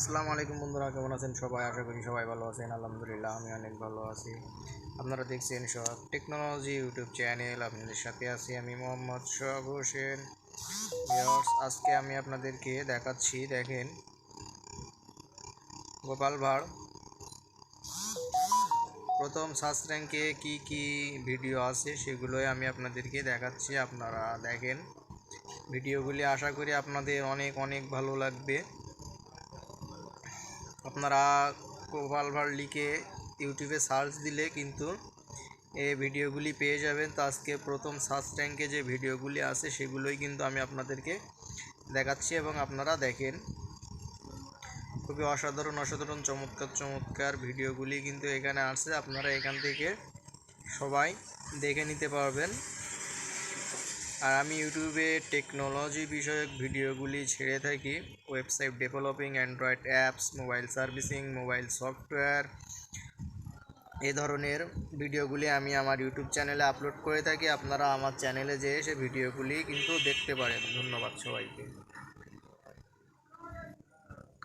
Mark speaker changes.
Speaker 1: আসসালামু আলাইকুম বন্ধুরা, কেমন আছেন সবাই? আশা করি সবাই ভালো আছেন, আলহামদুলিল্লাহ, আমি অনেক ভালো আছি। আপনারা দেখছেন সব টেকনোলজি ইউটিউব চ্যানেল, আপনাদের সাথে আছি আমি মোহাম্মদ সোহাগ হোসেন। আজকে আমি আপনাদেরকে দেখাচ্ছি, দেখেন, গোপাল ভাঁড়। প্রথম সার্চ র্যাঙ্কে কী কী ভিডিও আছে সেগুলোই আমি আপনাদেরকে দেখাচ্ছি, আপনারা দেখেন। ভিডিওগুলি আশা করি আপনাদের অনেক অনেক ভালো লাগবে। আপনারা ভাঁড় লিখে ইউটিউবে সার্চ দিলে কিন্তু এই ভিডিওগুলি পেয়ে যাবেন। তো আজকে প্রথম সার্চ ট্যাঙ্কে যে ভিডিওগুলি আছে, সেগুলোই কিন্তু আমি আপনাদেরকে দেখাচ্ছি এবং আপনারা দেখেন। খুবই অসাধারণ অসাধারণ, চমৎকার চমৎকার ভিডিওগুলি কিন্তু এখানে আসছে। আপনারা এখান থেকে সবাই দেখে নিতে পারবেন। আর আমি ইউটিউবে টেকনোলজি বিষয়ক ভিডিওগুলি ছেড়ে থাকি। Website developing, android apps, mobile servicing, mobile software, এ ধরনের ভিডিওগুলি আমি আমার ইউটিউব চ্যানেলে আপলোড করে থাকি। আপনারা আমার চ্যানেলে যেয়ে সে ভিডিওগুলি কিন্তু দেখতে পারেন। ধন্যবাদ সবাইকে।